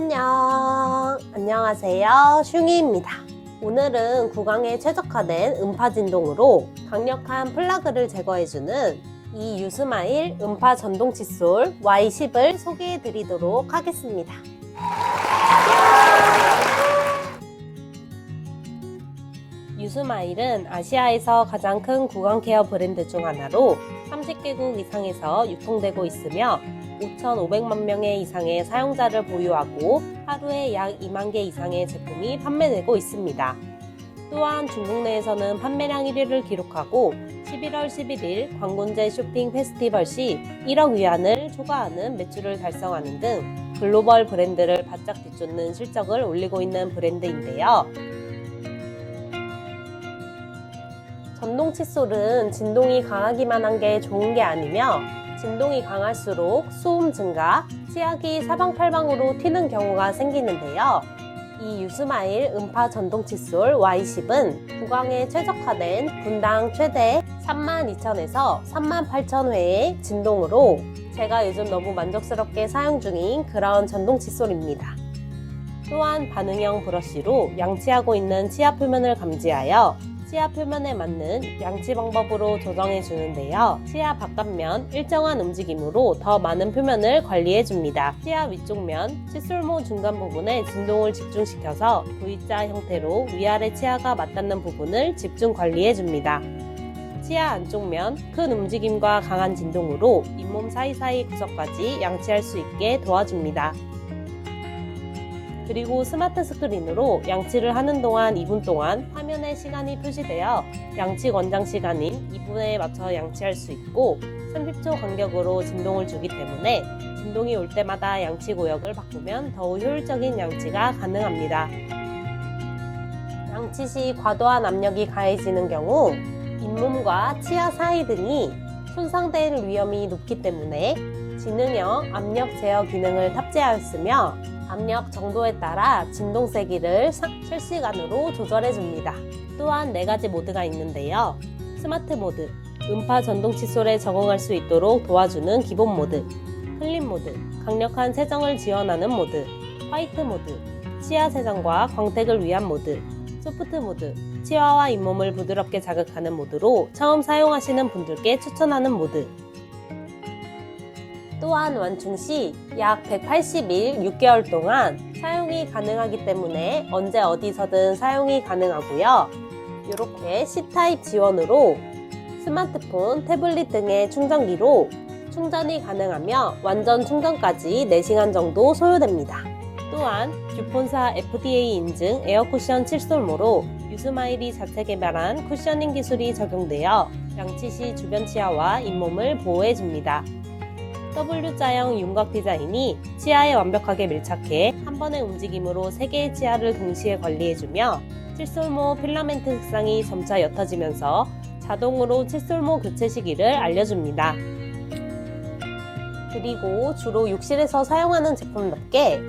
안녕! 안녕하세요. 슝이입니다. 오늘은 구강에 최적화된 음파 진동으로 강력한 플라그를 제거해주는 이 유스마일 음파 전동 칫솔 Y10을 소개해드리도록 하겠습니다. 유스마일은 아시아에서 가장 큰 구강 케어 브랜드 중 하나로 30개국 이상에서 유통되고 있으며 5,500만 명의 이상의 사용자를 보유하고 하루에 약 2만 개 이상의 제품이 판매되고 있습니다. 또한 중국 내에서는 판매량 1위를 기록하고 11월 11일 광군제 쇼핑 페스티벌 시 1억 위안을 초과하는 매출을 달성하는 등 글로벌 브랜드를 바짝 뒤쫓는 실적을 올리고 있는 브랜드인데요. 전동 칫솔은 진동이 강하기만 한 게 좋은 게 아니며 진동이 강할수록 소음 증가, 치약이 사방팔방으로 튀는 경우가 생기는데요. 이 유스마일 음파 전동 칫솔 Y10은 구강에 최적화된 분당 최대 32,000에서 38,000회의 진동으로 제가 요즘 너무 만족스럽게 사용 중인 그런 전동 칫솔입니다. 또한 반응형 브러쉬로 양치하고 있는 치아 표면을 감지하여 치아 표면에 맞는 양치 방법으로 조정해 주는데요. 치아 바깥면 일정한 움직임으로 더 많은 표면을 관리해 줍니다. 치아 위쪽 면 칫솔모 중간 부분에 진동을 집중시켜서 V자 형태로 위아래 치아가 맞닿는 부분을 집중 관리해 줍니다. 치아 안쪽 면 큰 움직임과 강한 진동으로 잇몸 사이사이 구석까지 양치할 수 있게 도와줍니다. 그리고 스마트 스크린으로 양치를 하는 동안 2분 동안 화면에 시간이 표시되어 양치 권장 시간인 2분에 맞춰 양치할 수 있고 30초 간격으로 진동을 주기 때문에 진동이 올 때마다 양치 구역을 바꾸면 더욱 효율적인 양치가 가능합니다. 양치 시 과도한 압력이 가해지는 경우 잇몸과 치아 사이 등이 손상될 위험이 높기 때문에 지능형 압력 제어 기능을 탑재하였으며 압력 정도에 따라 진동 세기를 사- 실시간으로 조절해 줍니다. 또한 네 가지 모드가 있는데요. 스마트 모드, 음파 전동 칫솔에 적응할 수 있도록 도와주는 기본 모드, 클린 모드, 강력한 세정을 지원하는 모드, 화이트 모드, 치아 세정과 광택을 위한 모드, 소프트 모드, 치아와 잇몸을 부드럽게 자극하는 모드로 처음 사용하시는 분들께 추천하는 모드. 또한 완충 시 약 180일 6개월 동안 사용이 가능하기 때문에 언제 어디서든 사용이 가능하고요. 이렇게 C타입 지원으로 스마트폰, 태블릿 등의 충전기로 충전이 가능하며 완전 충전까지 4시간 정도 소요됩니다. 또한 듀폰사 FDA 인증 에어쿠션 칫솔모로 유스마일이 자체 개발한 쿠셔닝 기술이 적용되어 양치 시 주변 치아와 잇몸을 보호해줍니다. W자형 윤곽 디자인이 치아에 완벽하게 밀착해 한 번의 움직임으로 세 개의 치아를 동시에 관리해주며 칫솔모 필라멘트 색상이 점차 옅어지면서 자동으로 칫솔모 교체 시기를 알려줍니다. 그리고 주로 욕실에서 사용하는 제품답게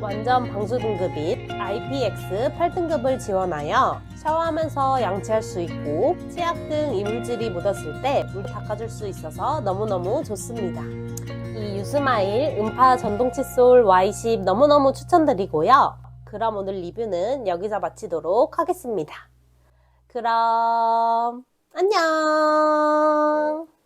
완전 방수 등급인 IPX 8등급을 지원하여 샤워하면서 양치할 수 있고 치약 등 이물질이 묻었을 때 물 닦아줄 수 있어서 너무너무 좋습니다. 이 유스마일 음파 전동 칫솔 Y10 너무너무 추천드리고요. 그럼 오늘 리뷰는 여기서 마치도록 하겠습니다. 그럼 안녕!